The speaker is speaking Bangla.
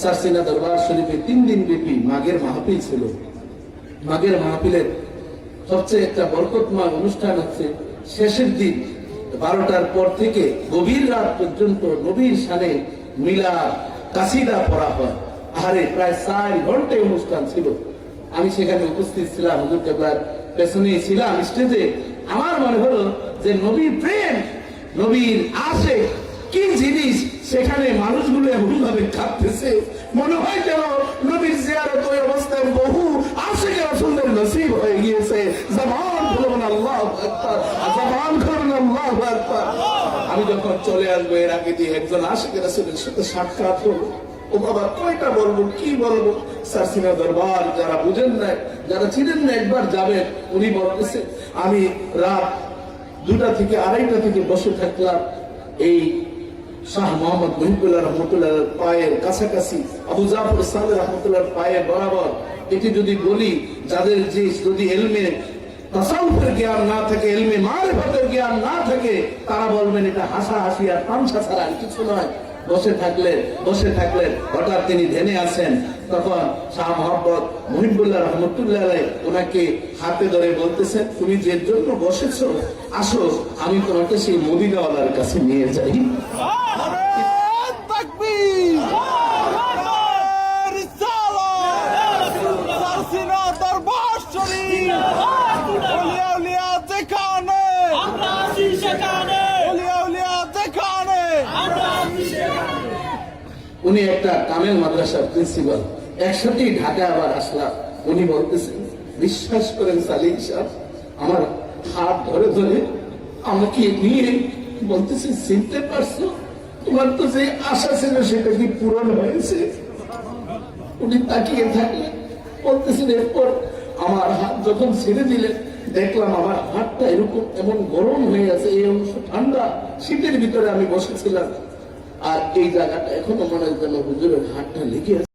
সারসিনা দরবার শরীফে তিন দিন ব্যাপী মাঘের মাহফিল ছিল। মাঘের মাহফিলের সবচেয়ে একটা বরকতময় অনুষ্ঠান হচ্ছে শেষের দিন, বারোটার পর থেকে গভীর রাত পর্যন্ত নবীর সানে মিলা কাসিদা পড়া হয়। আহারে প্রায় চার ঘন্টায় অনুষ্ঠান ছিল। আমি সেখানে উপস্থিত ছিলাম, হুজুর কেবলার পেছনেই ছিলাম স্টেজে। আমার মনে হলো যে নবীর প্রেম, নবীর আশে কি জিনিস সেখানে মানুষগুলো এমন ভাবে কাঁপতেছে মনে হয় যেন নবীর জিয়ারত ওই অবস্থায় বহু আশেখ রসুলের নসিব হয়ে গিয়েছে। জবান খুলবেন আল্লাহ জবান খুলবেন আল্লাহ আমি যখন চলে আসব, এর আগে দিয়ে একজন আশেখ রসুলের সাথে সাক্ষাৎ হলো ও বাবা, কয়টা বলব, কি বলব? সারসিনা দরবার, যারা বুঝেন না, যারা ছিলেন না, একবার যাবেন। উনি বলতেছে, আমি রাত দুটা থেকে আড়াইটা থেকে বসে থাকলাম। এই শাহ মোহাম্মদ মহিবুল্লাহ রহমতুল্লাহ পায়ের কাছাকাছি, আবু জাফর রহমতুল্লাহ পায়ের বরাবর। এটি যদি বলি, যাদের যে যদি তাসাউফের জ্ঞান না থাকে, এলমে মারেফতের জ্ঞান না থাকে, তারা বলবেন এটা হাসা হাসি আর ছাড়া কিছু নয়। বসে বসে হঠাৎ তিনি ধ্যানে আছেন। তখন শাহ মোহাম্মদ মহিবুল্লাহ রহমতুল্লাহ ওনাকে হাতে ধরে বলতেছেন, তুমি যে জন্য বসেছ, আসো, আমি তোমাকে সেই মদিনাওয়ালার কাছে নিয়ে যাই তাকবীর রিসালাত সারসিনা দরবার শরীফ ওলিয়া উলিয়া আমরা আছি সেখানে। ওলিয়া উলিয়া যেখানে আমরা আছি সেখানে। উনি একটা কামেল মাদ্রাসার প্রিন্সিপাল। একসাথেই ঢাকা আবার আসলাম। উনি বলতেছেন বিশ্বাস করেন সালিম সাহেব আমার হাত ধরে ধরে আমাকে নিয়ে বলতেছে চিনতে পারছ? তোমার তো যে আশা ছিল সেটা কি পূরণ হয়েছে? উনি তাকিয়ে থাকলেন। বলতেছেন এরপর আমার হাত যখন ছেড়ে দিলেন দেখলাম আমার হাতটা এরকম এমন গরম হয়ে আছে, এই অংশ ঠান্ডা। শীতের ভিতরে আমি বসেছিলাম। আর এই জায়গাটা এখনও মনে হয় যেন হুজুরের হাতটা লেগে আছে।